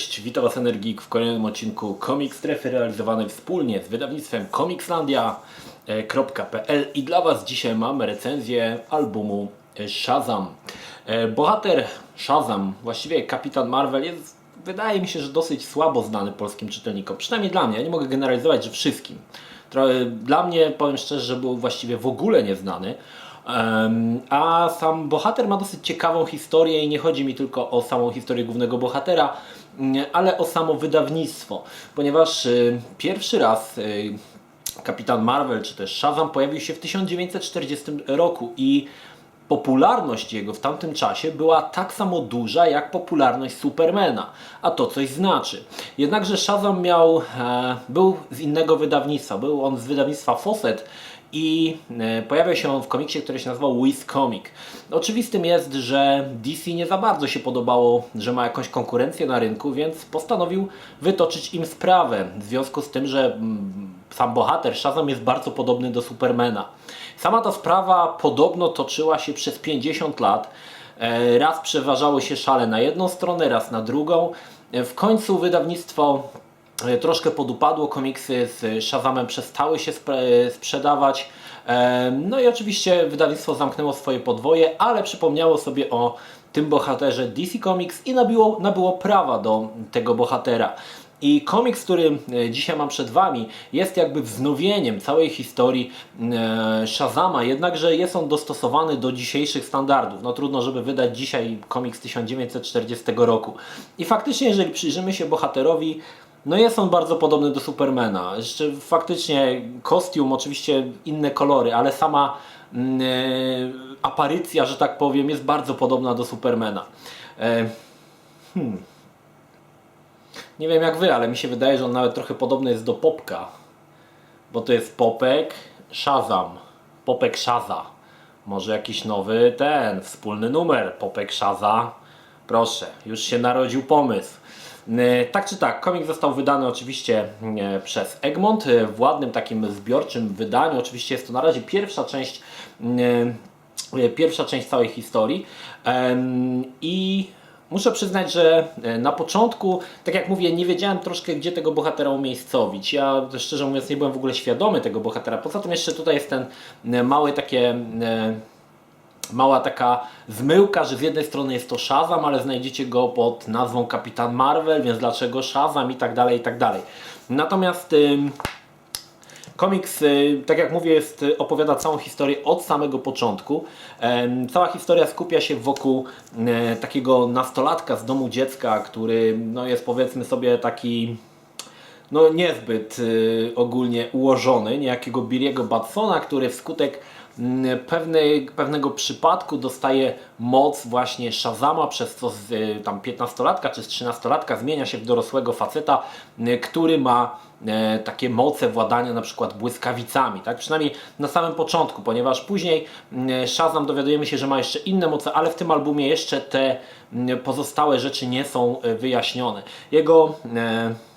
Cześć, witam Was Energik w kolejnym odcinku Comic Strefy realizowanej wspólnie z wydawnictwem comicslandia.pl i dla Was dzisiaj mamy recenzję albumu Shazam. E, Bohater Shazam, właściwie Kapitan Marvel jest wydaje mi się, że dosyć słabo znany polskim czytelnikom, przynajmniej dla mnie, ja nie mogę generalizować, że wszystkim. Dla mnie, powiem szczerze, że był właściwie w ogóle nieznany. A sam bohater ma dosyć ciekawą historię i nie chodzi mi tylko o samą historię głównego bohatera, ale o samo wydawnictwo, ponieważ y, pierwszy raz y, Kapitan Marvel czy też Shazam pojawił się w 1940 roku i popularność jego w tamtym czasie była tak samo duża jak popularność Supermana, a to coś znaczy. Jednakże Shazam miał, e, był z innego wydawnictwa, był on z wydawnictwa Fawcett i e, pojawiał się w komiksie, który się nazywał Wiz Comic. Oczywistym jest, że DC nie za bardzo się podobało, że ma jakąś konkurencję na rynku, więc postanowił wytoczyć im sprawę w związku z tym, że mm, sam bohater Shazam jest bardzo podobny do Supermana. Sama ta sprawa podobno toczyła się przez 50 lat. E, Raz przeważały się szale na jedną stronę, raz na drugą. E, W końcu wydawnictwo troszkę podupadło, komiksy z Shazamem przestały się sprzedawać. E, No i oczywiście wydawnictwo zamknęło swoje podwoje, ale przypomniało sobie o tym bohaterze DC Comics i nabiło, nabyło prawa do tego bohatera. I komiks, który e, dzisiaj mam przed Wami, jest jakby wznowieniem całej historii e, Shazama, jednakże jest on dostosowany do dzisiejszych standardów. No trudno, żeby wydać dzisiaj komiks 1940 roku. I faktycznie, jeżeli przyjrzymy się bohaterowi, no jest on bardzo podobny do Supermana. Jeszcze faktycznie kostium, oczywiście inne kolory, ale sama e, aparycja, że tak powiem, jest bardzo podobna do Supermana. E, nie wiem jak wy, ale mi się wydaje, że on nawet trochę podobny jest do Popka. Bo to jest Popek Shazam. Popek Shaza. Może jakiś nowy ten, wspólny numer. Popek Shaza. Proszę, już się narodził pomysł. E, Tak czy tak, komik został wydany oczywiście e, przez Egmont e, w ładnym takim zbiorczym wydaniu. Oczywiście jest to na razie pierwsza część, pierwsza część całej historii. I Muszę przyznać, że na początku, tak jak mówię, nie wiedziałem troszkę, gdzie tego bohatera umiejscowić. Ja szczerze mówiąc nie byłem w ogóle świadomy tego bohatera. Poza tym jeszcze tutaj jest ten mały takie mała taka zmyłka, że z jednej strony jest to Shazam, ale znajdziecie go pod nazwą Kapitan Marvel, więc dlaczego Shazam i tak dalej, i tak dalej. Natomiast Komiks, y, tak jak mówię, jest, y, opowiada całą historię od samego początku. Cała historia skupia się wokół e, takiego nastolatka z domu dziecka, który no, jest powiedzmy sobie taki no, niezbyt y, ogólnie ułożony, niejakiego Billiego Batsona, który wskutek pewnej, pewnego przypadku dostaje moc właśnie Shazama, przez co z y, tam 15-latka czy z 13-latka zmienia się w dorosłego faceta, który ma e, takie moce władania na przykład błyskawicami, tak? Przynajmniej na samym początku, ponieważ później Shazam dowiadujemy się, że ma jeszcze inne moce, ale w tym albumie jeszcze te pozostałe rzeczy nie są e, wyjaśnione. Jego e,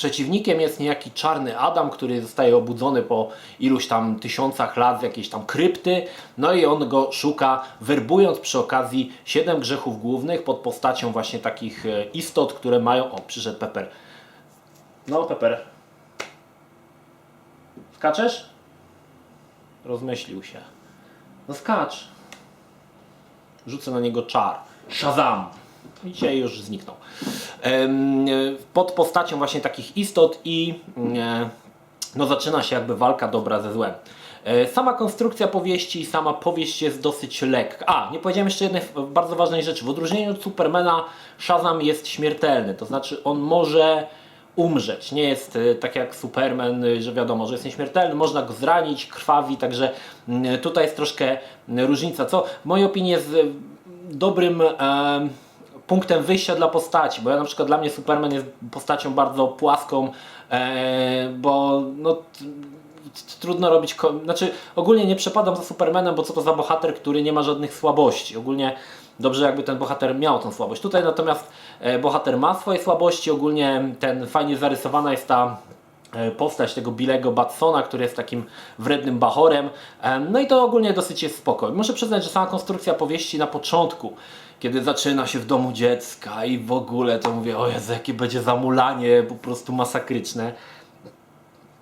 Przeciwnikiem jest niejaki czarny Adam, który zostaje obudzony po iluś tam tysiącach lat z jakiejś tam krypty. No i on go szuka, werbując przy okazji siedem grzechów głównych pod postacią właśnie takich e, istot, które mają. O, przyszedł Pepper. No, Pepper. Skaczesz? Rozmyślił się. No skacz. Rzucę na niego czar. Shazam! I Dzisiaj już zniknął. Pod postacią właśnie takich istot i e, no, zaczyna się jakby walka dobra ze złem. E, Sama konstrukcja powieści, sama powieść jest dosyć lekka. A, nie powiedziałem jeszcze jednej bardzo ważnej rzeczy. W odróżnieniu od Supermana Shazam jest śmiertelny, to znaczy on może umrzeć. Nie jest e, tak jak Superman, że wiadomo, że jest nieśmiertelny, można go zranić, krwawi, także mm, tutaj jest troszkę różnica, co w mojej opinii jest dobrym punktem wyjścia dla postaci, bo ja na przykład dla mnie Superman jest postacią bardzo płaską, e, bo no, trudno robić, znaczy ogólnie nie przepadam za Supermanem, bo co to za bohater, który nie ma żadnych słabości. Ogólnie dobrze jakby ten bohater miał tą słabość. Tutaj natomiast e, bohater ma swoje słabości, ogólnie ten fajnie zarysowana jest ta e, postać tego Billego Batsona, który jest takim wrednym bachorem. No i to ogólnie dosyć jest spoko. Muszę przyznać, że sama konstrukcja powieści na początku, kiedy zaczyna się w domu dziecka i w ogóle to mówię, o Jezu, jakie będzie zamulanie, po prostu masakryczne.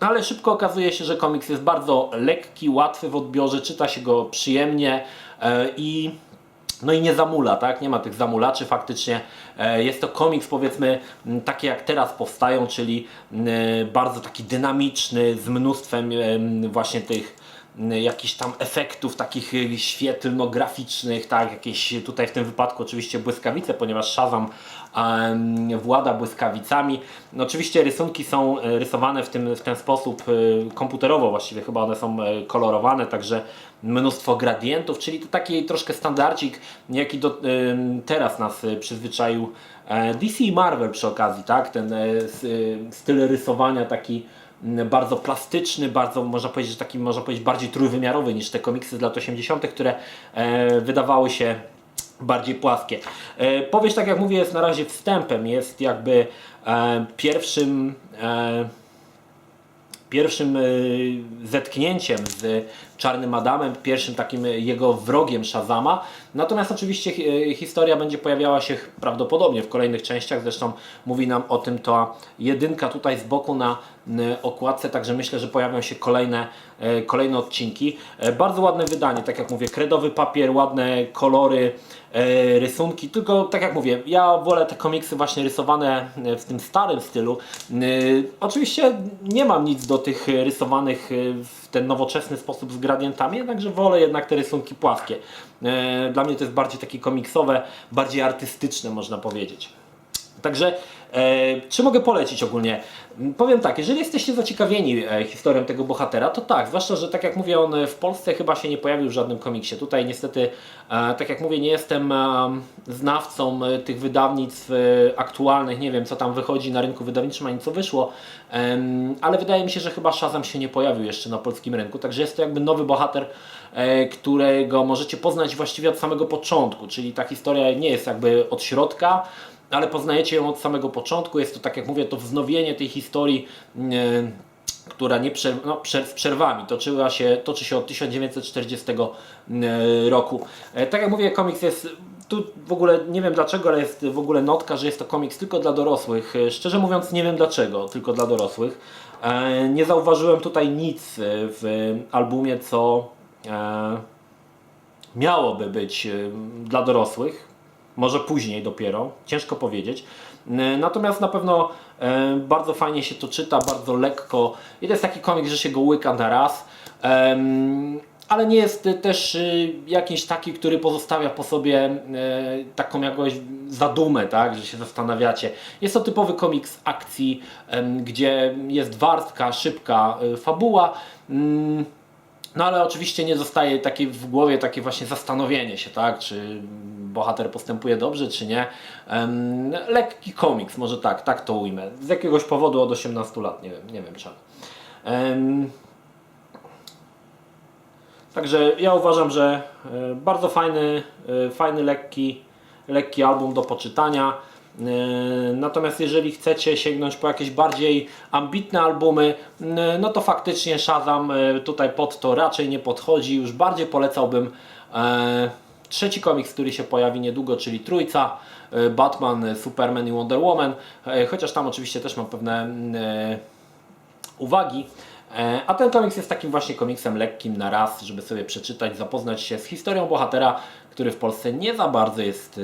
Ale szybko okazuje się, że komiks jest bardzo lekki, łatwy w odbiorze, czyta się go przyjemnie e, i no i nie zamula, tak? Nie ma tych zamulaczy faktycznie. E, Jest to komiks powiedzmy m, takie jak teraz powstają, czyli m, bardzo taki dynamiczny, z mnóstwem em, właśnie tych jakichś tam efektów takich y, świetlno-graficznych, tak? Jakieś tutaj w tym wypadku oczywiście błyskawice, ponieważ Shazam włada błyskawicami. No, oczywiście rysunki są e, rysowane w, tym, w ten sposób komputerowo właściwie, chyba one są e, kolorowane, także mnóstwo gradientów, czyli to taki troszkę standardzik, jaki do, teraz nas przyzwyczaił e, DC i Marvel przy okazji, tak? Ten e, styl rysowania taki bardzo plastyczny, bardzo można powiedzieć, że taki można powiedzieć bardziej trójwymiarowy niż te komiksy z lat 80., które e, wydawały się bardziej płaskie. E, powieść, tak jak mówię, jest na razie wstępem, jest jakby e, pierwszym e, pierwszym y, zetknięciem z Czarnym Adamem, pierwszym takim y, jego wrogiem Shazama. Natomiast oczywiście hi- historia będzie pojawiała się prawdopodobnie w kolejnych częściach. Zresztą mówi nam o tym ta jedynka tutaj z boku na okładce, także myślę, że pojawią się kolejne, kolejne odcinki. E, Bardzo ładne wydanie, tak jak mówię, kredowy papier, ładne kolory, e, rysunki, tylko tak jak mówię, ja wolę te komiksy właśnie rysowane e, w tym starym stylu. E, Oczywiście nie mam nic do tych e, rysowanych e, w ten nowoczesny sposób z gradientami, jednakże wolę jednak te rysunki płaskie. E, Dla mnie to jest bardziej takie komiksowe, bardziej artystyczne można powiedzieć. Także e, czy mogę polecić ogólnie? M, Powiem tak, jeżeli jesteście zaciekawieni e, historią tego bohatera, to tak, zwłaszcza, że tak jak mówię, on w Polsce chyba się nie pojawił w żadnym komiksie. Tutaj niestety, e, tak jak mówię, nie jestem e, znawcą e, tych wydawnictw e, aktualnych, nie wiem co tam wychodzi na rynku wydawniczym, ani co wyszło, em, ale wydaje mi się, że chyba Shazam się nie pojawił jeszcze na polskim rynku, także jest to jakby nowy bohater, e, którego możecie poznać właściwie od samego początku, czyli ta historia nie jest jakby od środka, ale poznajecie ją od samego początku. Jest to, tak jak mówię, to wznowienie tej historii, e, która nie przer no, przer z przerwami toczyła się, toczy się od 1940 e, roku. E, Tak jak mówię, komiks jest. Tu w ogóle nie wiem dlaczego, ale jest w ogóle notka, że jest to komiks tylko dla dorosłych. Szczerze mówiąc, nie wiem dlaczego, tylko dla dorosłych. Nie zauważyłem tutaj nic w albumie, co miałoby być dla dorosłych, może później dopiero, ciężko powiedzieć. Natomiast na pewno e, bardzo fajnie się to czyta, bardzo lekko. I to jest taki komik, że się go łyka na raz. Ale nie jest e, też e, jakiś taki, który pozostawia po sobie taką jakąś zadumę, tak, że się zastanawiacie. Jest to typowy komiks akcji, gdzie jest wartka, szybka fabuła. No ale oczywiście nie zostaje takie w głowie takie właśnie zastanowienie się, tak, czy bohater postępuje dobrze, czy nie. Lekki komiks, może tak, tak to ujmę. Z jakiegoś powodu od 18 lat, nie wiem, nie wiem czemu. Em, Także ja uważam, że e, bardzo fajny, e, fajny lekki, lekki album do poczytania. E, Natomiast jeżeli chcecie sięgnąć po jakieś bardziej ambitne albumy, n- no to faktycznie Shazam e, tutaj pod to raczej nie podchodzi. Już bardziej polecałbym e, trzeci komiks, który się pojawi niedługo, czyli Trójca. e, Batman, Superman i Wonder Woman. E, Chociaż tam oczywiście też mam pewne e, uwagi. E, A ten komiks jest takim właśnie komiksem lekkim na raz, żeby sobie przeczytać, zapoznać się z historią bohatera, który w Polsce nie za bardzo jest,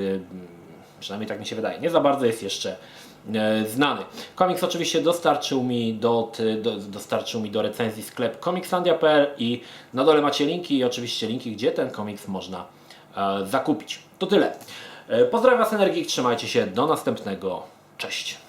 przynajmniej tak mi się wydaje, nie za bardzo jest jeszcze e, znany. Komiks oczywiście dostarczył mi do, do, dostarczył mi do recenzji sklep komiksandia.pl i na dole macie linki i oczywiście linki, gdzie ten komiks można e, zakupić. To tyle. E, Pozdrawiam Was Energik, trzymajcie się, do następnego. Cześć.